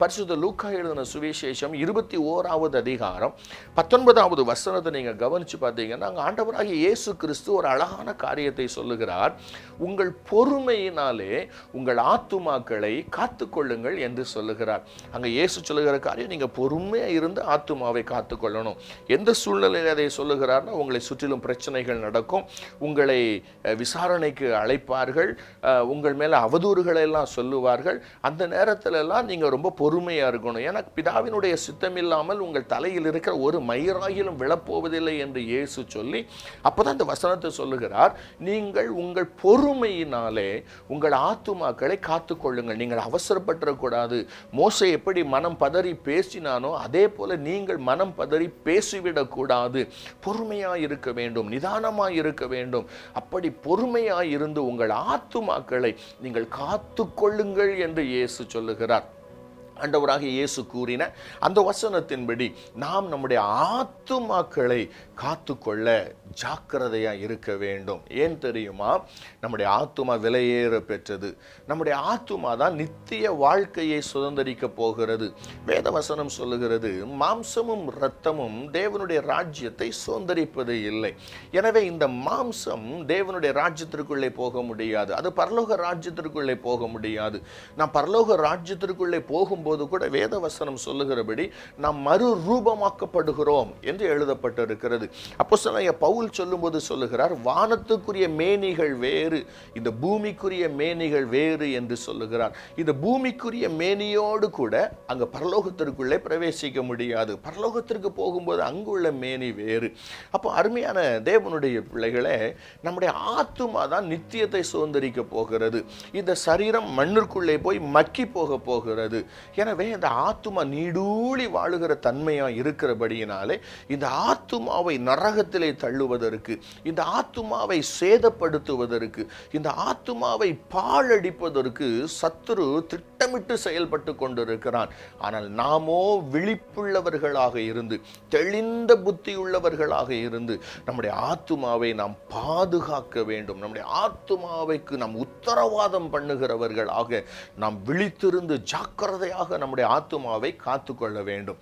பரிசுத்த லூக்கா எழுதின சுவிசேஷம் இருபத்தி ஓராவது அதிகாரம் பத்தொன்பதாவது வசனத்தை நீங்கள் கவனித்து பார்த்தீங்கன்னா அங்கே ஆண்டவராகிய இயேசு கிறிஸ்து ஒரு அழகான காரியத்தை சொல்லுகிறார். உங்கள் பொறுமையினாலே உங்கள் ஆத்துமாக்களை காத்துக்கொள்ளுங்கள் என்று சொல்லுகிறார். அங்கே இயேசு சொல்லுகிற காரியம் நீங்கள் பொறுமையாக இருந்து ஆத்துமாவை காத்துக்கொள்ளணும். எந்த சூழ்நிலையில் அதை சொல்லுகிறார்னா உங்களை சுற்றிலும் பிரச்சனைகள் நடக்கும். உங்களை விசாரணைக்கு அழைப்பார்கள். உங்கள் மேலே அவதூறுகளை எல்லாம் சொல்லுவார்கள். அந்த நேரத்திலெல்லாம் நீங்கள் ரொம்ப பொறுமையாக இருக்கணும். ஏன்னா பிதாவினுடைய சித்தம் இல்லாமல் உங்கள் தலையில் இருக்கிற ஒரு மயிராகிலும் விழப்போவதில்லை என்று இயேசு சொல்லி அப்பதான் இந்த வசனத்தை சொல்லுகிறார். நீங்கள் உங்கள் பொறுமையினாலே உங்கள் ஆத்துமாக்களை காத்துக்கொள்ளுங்கள். நீங்கள் அவசரப்பட்டுறக்கூடாது. மோசை எப்படி மனம் பதறி பேசினானோ அதே போல நீங்கள் மனம் பதறி பேசிவிடக்கூடாது. பொறுமையாக இருக்க வேண்டும். நிதானமாக இருக்க வேண்டும். அப்படி பொறுமையாக இருந்து உங்கள் ஆத்துமாக்களை நீங்கள் காத்துக்கொள்ளுங்கள் என்று இயேசு சொல்லுகிறார். ஆண்டவராக இயேசு கூறின அந்த வசனத்தின்படி நாம் நம்முடைய ஆத்துமாக்களை காத்துக்கொள்ள ஜாக்கிரதையாக இருக்க வேண்டும். ஏன் தெரியுமா? நம்முடைய ஆத்துமா விலையேற பெற்றது. நம்முடைய ஆத்துமா தான் நித்திய வாழ்க்கையை சுதந்திரிக்க போகிறது. வேத வசனம் சொல்லுகிறது மாம்சமும் இரத்தமும் தேவனுடைய ராஜ்யத்தை சுதந்திரிப்பது இல்லை. எனவே இந்த மாம்சம் தேவனுடைய ராஜ்யத்திற்குள்ளே போக முடியாது. அது பரலோக ராஜ்யத்திற்குள்ளே போக முடியாது. நான் பரலோக ராஜ்யத்திற்குள்ளே போது கூட வேத வசனம் சொல்லுகிறபடி நாம் மறு ரூபமாக்கப்படுகிறோம் என்று எழுதப்பட்டிருக்கிறது. அப்போ பவுல் சொல்லும்போது சொல்லுகிறார் வானத்துக்குரிய மேனிகள் வேறு இந்த பூமிக்குரிய மேனிகள் வேறு என்று சொல்லுகிறார். இந்த பூமிக்குரிய மேனியோடு கூட அங்கே பரலோகத்திற்குள்ளே பிரவேசிக்க முடியாது. பரலோகத்திற்கு போகும்போது அங்குள்ள மேனி வேறு. அப்போ அருமையான தேவனுடைய பிள்ளைகளே நம்முடைய ஆத்துமா தான் நித்தியத்தை சுதந்திரிக்க போகிறது. இந்த சரீரம் மண்ணிற்குள்ளே போய் மக்கி போக போகிறது. எனவே இந்த ஆத்துமா நீடூழி வாழுகிற தன்மையா இருக்கிறபடியினாலே இந்த ஆத்துமாவை நரகத்திலே தள்ளுவதற்கு இந்த ஆத்துமாவை சேதப்படுத்துவதற்கு இந்த ஆத்துமாவை பாழடிப்பதற்கு சத்துரு திட்டமிட்டு செயல்பட்டு கொண்டிருக்கிறான். ஆனால் நாமோ விழிப்புள்ளவர்களாக இருந்து தெளிந்த புத்தியுள்ளவர்களாக இருந்து நம்முடைய ஆத்துமாவை நாம் பாதுகாக்க வேண்டும். நம்முடைய ஆத்துமாவைக்கு நாம் உத்தரவாதம் பண்ணுகிறவர்களாக நாம் விழித்திருந்து ஜாக்கிரதையாக நம்முடைய ஆத்துமாவை காத்துக்கொள்ள வேண்டும்.